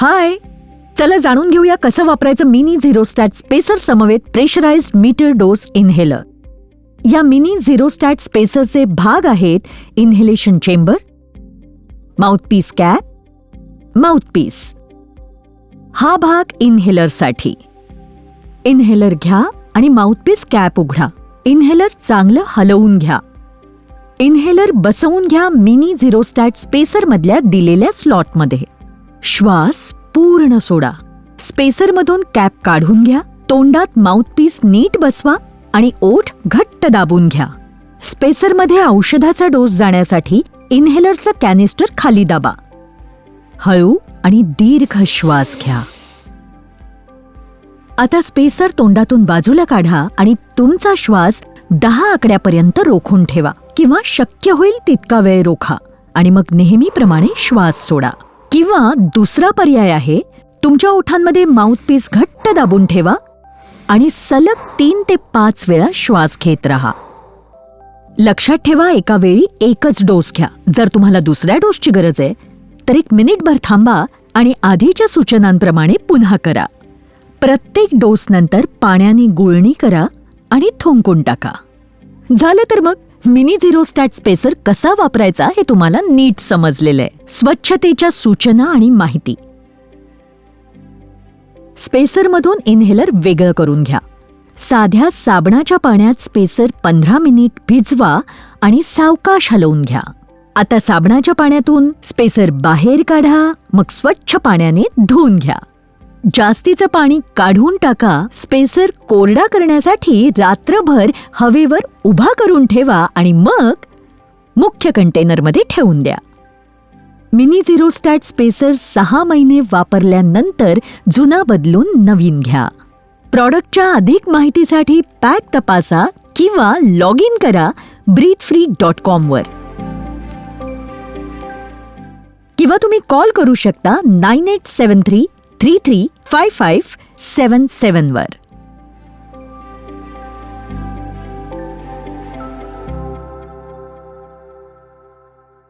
हाय. चला जाणून घेऊया कसं वापरायचं मिनी झिरोस्टॅट स्पेसर समवेत प्रेशराइज्ड मीटर डोस इन्हेलर. या मिनी झिरोस्टॅट स्पेसरचे भाग आहेत inhalation chamber mouthpiece cap mouthpiece. हा भाग इन्हेलरसाठी. इन्हेलर घ्या आणि माउथपीस कॅप उघडा. इन्हेलर चांगलं हलवून घ्या. इन्हेलर बसवून घ्या मिनी झिरोस्टॅट स्पेसरमधल्या दिलेल्या स्लॉटमध्ये. श्वास पूर्ण सोडा. स्पेसरमधून कॅप काढून घ्या तोंडात माउथपीस नीट बसवा आणि ओठ घट्ट दाबून घ्या. स्पेसरमध्ये औषधाचा डोस जाण्यासाठी इनहेलरचं कॅनिस्टर खाली दाबा. हळू आणि दीर्घ श्वास घ्या. आता स्पेसर तोंडातून बाजूला काढा आणि तुमचा श्वास दहा आकड्यापर्यंत रोखून ठेवा किंवा शक्य होईल तितका वेळ रोखा आणि मग नेहमीप्रमाणे श्वास सोडा. किंवा दुसरा पर्याय आहे तुमच्या ओठांमध्ये माउथपीस घट्ट दाबून ठेवा आणि सलग तीन ते पाच वेळा श्वास घेत राहा. लक्षात ठेवा एका वेळी एकच डोस घ्या. जर तुम्हाला दुसऱ्या डोसची गरज आहे तर एक मिनिटभर थांबा आणि आधीच्या सूचनांप्रमाणे पुन्हा करा. प्रत्येक डोस नंतर पाण्याने गुळणी करा आणि थुंकून टाका. झालं तर मग? मिनी झिरो स्टॅट स्पेसर कसा वापरायचा हे तुम्हाला नीट समजलेलं आहे. स्वच्छतेच्या सूचना आणि माहिती. स्पेसरमधून इन्हेलर वेगळं करून घ्या. साध्या साबणाच्या पाण्यात स्पेसर पंधरा मिनिट भिजवा आणि सावकाश हलवून घ्या. आता साबणाच्या पाण्यातून स्पेसर बाहेर काढा मग स्वच्छ पाण्याने धुवून घ्या. जास्तीचं पाणी काढून टाका. स्पेसर कोरडा करण्यासाठी रात्रभर हवेवर उभा करून ठेवा आणि मग मुख्य कंटेनरमध्ये ठेवून द्या. मिनी झिरोस्टॅट स्पेसर सहा महिने वापरल्यानंतर जुना बदलून नवीन घ्या. प्रॉडक्टच्या अधिक माहितीसाठी पॅक तपासा किंवा लॉग इन करा ब्रीथ फ्री डॉट कॉमवर किंवा तुम्ही कॉल करू शकता nine eight seven three three three five five seven सेवनवर